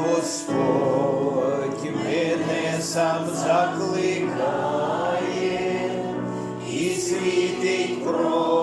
Господь мене сам закликає і світить про